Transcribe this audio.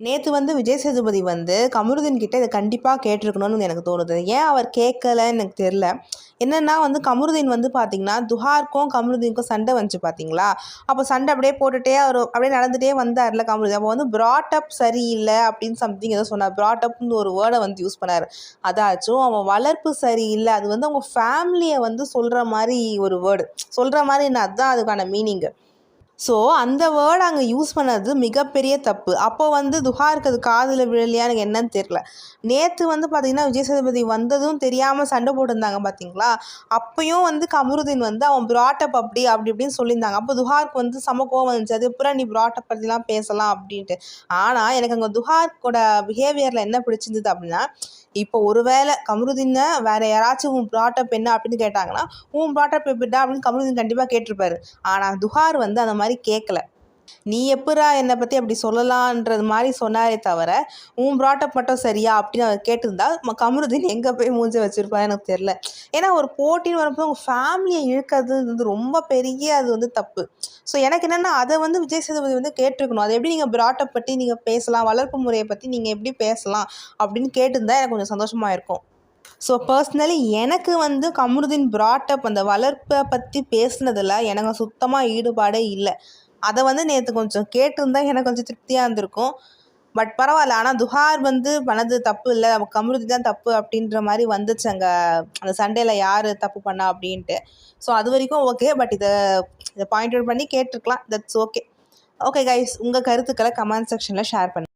நேற்று வந்து விஜய் சேதுபதி வந்து கமருதீன் கிட்டே இதை கண்டிப்பாக கேட்டிருக்கணும்னு எனக்கு தோணுது. ஏன் அவர் கேட்கலன்னு எனக்கு தெரில என்னென்னா வந்து கமருதீன் வந்து பார்த்திங்கன்னா துஹாருக்கும் கமருதீனுக்கும் சண்டை வந்துச்சு பார்த்தீங்களா அப்போ சண்டை அப்படியே போட்டுகிட்டே அவர் அப்படியே நடந்துகிட்டே வந்தார்ல கமருதீன். அப்போ வந்து ப்ராட்டப் சரியில்லை அப்படின்னு சம்திங் ஏதோ சொன்னார். ப்ராட்டப்னு ஒரு வேர்டை வந்து யூஸ் பண்ணார். அதாச்சும் அவன் வளர்ப்பு சரியில்லை. அது வந்து அவங்க ஃபேமிலியை வந்து சொல்கிற மாதிரி ஒரு வேர்டு சொல்கிற மாதிரி அதுதான் அதுக்கான மீனிங்கு ஸோ அந்த வேர்டு அங்கே யூஸ் பண்ணது மிகப்பெரிய தப்பு. அப்போ வந்து துஹாருக்கு அது காதில் விழலையா எனக்கு என்னன்னு தெரில நேற்று வந்து பார்த்திங்கன்னா விஜய் சேதுபதி வந்ததும் தெரியாமல் சண்டை போட்டிருந்தாங்க பார்த்தீங்களா அப்பயும் வந்து கமருதீன் வந்து அவன் ப்ராட்டப் அப்படி அப்படி இப்படின்னு சொல்லியிருந்தாங்க. அப்போ துஹாருக்கு வந்து சம கோவம் வந்துச்சு. அது அப்புறம் நீ ப்ராட்டப் பற்றிலாம் பேசலாம் அப்படின்ட்டு. ஆனால் எனக்கு அங்கே துஹார்க்கோட பிஹேவியரில் என்ன பிடிச்சிருந்தது அப்படின்னா இப்போ ஒருவேளை கமருதீனை வேறு யாராச்சும் உன் ப்ராட்டப் என்ன? அப்படின்னு கேட்டாங்கன்னா உன் ப்ராட்டப் எப்படிடா? அப்படின்னு கமருதீன் கண்டிப்பாக கேட்டிருப்பாரு. ஆனால் துஹார் வந்து அந்த மாதிரி கேட்கல நீ எப்படா என்னை பற்றி அப்படி சொல்லலான்றது மாதிரி சொன்னாரே தவிர உன் ப்ராட்டப் மட்டும் சரியா? அப்படின்னு அவர் கேட்டிருந்தா கமருதீன் எங்கே போய் மூஞ்ச வச்சுருப்பா எனக்கு தெரில ஏன்னா ஒரு போட்டின்னு வரப்போ உங்கள் ஃபேமிலியை இழுக்கிறது வந்து ரொம்ப பெரிய அது வந்து தப்பு. ஸோ எனக்கு என்னென்னா அதை வந்து விஜய் சேதுபதி வந்து கேட்டிருக்கணும். அது எப்படி நீங்கள் ப்ராட்டப் பற்றி நீங்கள் பேசலாம்? வளர்ப்பு முறையை பற்றி நீங்கள் எப்படி பேசலாம்? அப்படின்னு கேட்டிருந்தா எனக்கு கொஞ்சம் சந்தோஷமாக இருக்கும். ஸோ பர்சனலி எனக்கு வந்து கமருதீன் பிராட்டப் அந்த வளர்ப்பை பற்றி பேசுனதில் எனக்கு சுத்தமாக ஈடுபாடே இல்லை. அதை வந்து நேற்று கொஞ்சம் கேட்டிருந்தா எனக்கு கொஞ்சம் திருப்தியாக இருந்திருக்கும். பட் பரவாயில்ல ஆனால் துஹார் வந்து பண்ணது தப்பு இல்லை. கமருதீன் தான் தப்பு அப்படின்ற மாதிரி வந்துச்சு அங்கே. அந்த சண்டேல யார் தப்பு பண்ணா அப்படின்ட்டு. ஸோ அது வரைக்கும் ஓகே பட் இதை இதை பாயிண்ட் அவுட் பண்ணி கேட்டிருக்கலாம். தட்ஸ் ஓகே ஓகே கைஸ் உங்கள் கருத்துக்களை கமெண்ட் செக்ஷனில் ஷேர் பண்ணுங்கள்